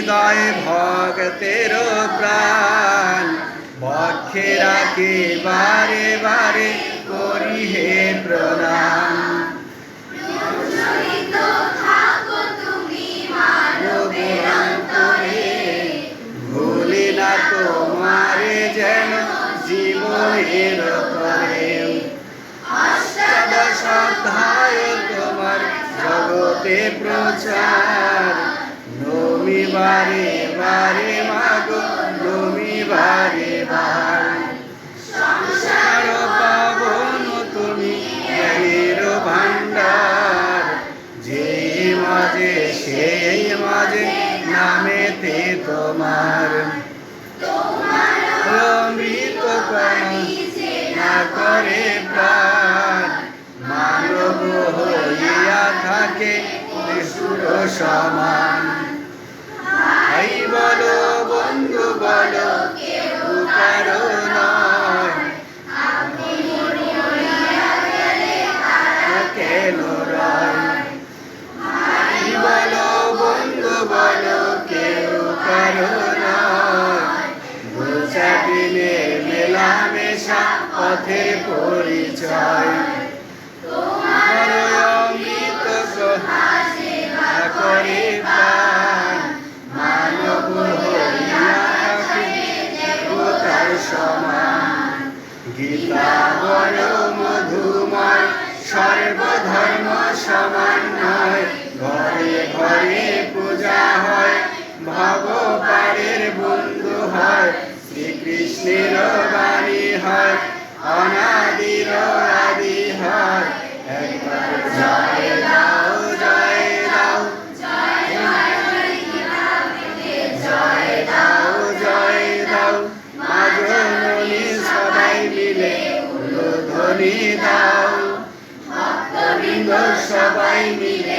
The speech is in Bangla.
হৃদয় ভক্তের প্রাণ। পক্ষে রাখে বারে বারে করি হে প্রণাম ভুলি না তোমারে যেন জীবনের তরে অষ্টাদশ তোমার জগতে প্রচার। বারে বারে মাগো নমি বারে বার। সংসার পাবন তুমি, জ্ঞানের ভাণ্ডার। যেই মাঝে, সেই মাঝে, নামেতে তোমার। অমৃত না করে প্রাণ। মানব হইয়া থাকে সুর দুচাটিনে মেলামেশা, পথের পরিচয়। তোমার অমৃত সহা করে প্রাণ মানব হইয়া থাকে দেবতার সমান। গীতা বড় মধুময়, সর্বধর্ম সমান। সবাই মিলে জয়